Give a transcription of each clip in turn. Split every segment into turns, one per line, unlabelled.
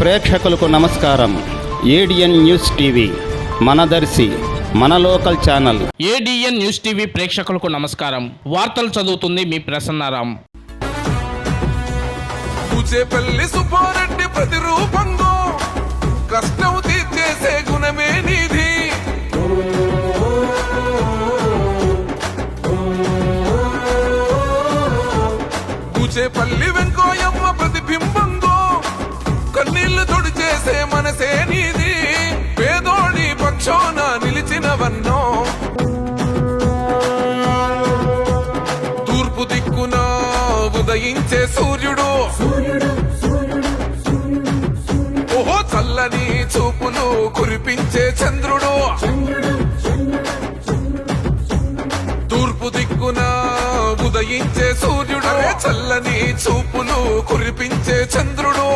ప్రేక్షకులకు నమస్కారం. ADN news TV మనదర్శి మన local channel.
ADN news TV ప్రేక్షకులకు నమస్కారం. వార్తలు చదువుతుంది మీ ప్రసన్నారాం.
పూచేపల్లి సుబ్బారెడ్డి ప్రతిరూపంగో కష్టం తీర్చేసే గుణమే నీది. పూచేపల్లి వెంకోయమ్మ ప్రతిబింబంగో కన్నీళ్ళు తుడిచేసే మనసే నీది. పేదోడి పక్షోన నిలిచినవన్నో. తూర్పు దిక్కున ఉదయించే సూర్యుడు. ఓహో చల్లని చూపులు కురిపించే చంద్రుడు. తూర్పు దిక్కున ఉదయించే సూర్యుడు. చల్లని చూపులు కురిపించే చంద్రుడు.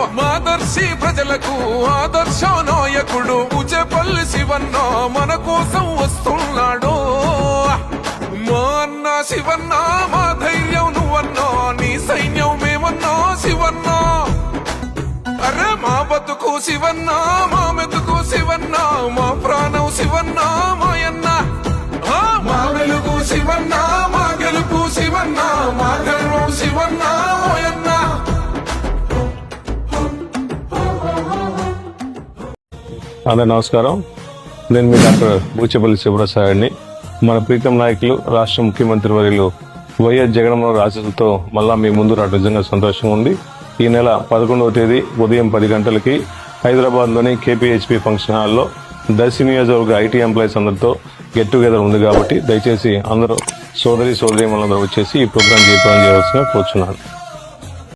ఆదర్శి ప్రజలకు ఆదర్శ నాయకుడు ఉచెపల్లి శివన్న మన కోసం వస్తున్నాడు. మా అన్న శివన్న మా ధైర్యం నువ్వన్నా నీ సైన్యం మేమన్నా శివన్న. అరే మా బతుకు శివన్న మా మెతుకు శివన్న మా ప్రాణం శివన్న మాయన్న ఆ, మా వెలుగు శివన్న మా గెలుపు శివన్న మా గర్వం శివన్న.
అందరు నమస్కారం. నేను మీ డాక్టర్ బూచపల్లి శివప్రసాద్ని మన ప్రీతం నాయకులు రాష్ట్ర ముఖ్యమంత్రి వర్యులు వైఎస్ జగన్మోహన్ రాజులతో మళ్ళా మీ ముందు రావడం నిజంగా సంతోషంగా ఉంది. ఈ నెల పదకొండవ తేదీ ఉదయం పది గంటలకి హైదరాబాద్లోని కేపీహెచ్పి ఫంక్షన్ హాల్లో దర్శి నియోజకవర్గ ఐటీ ఎంప్లాయీస్ అందరితో గెట్ టుగెదర్ ఉంది కాబట్టి దయచేసి అందరూ సోదరి సోదరి మనందరూ వచ్చేసి ఈ ప్రోగ్రాం చేయడం చేయవలసిన కోరుచున్నాను.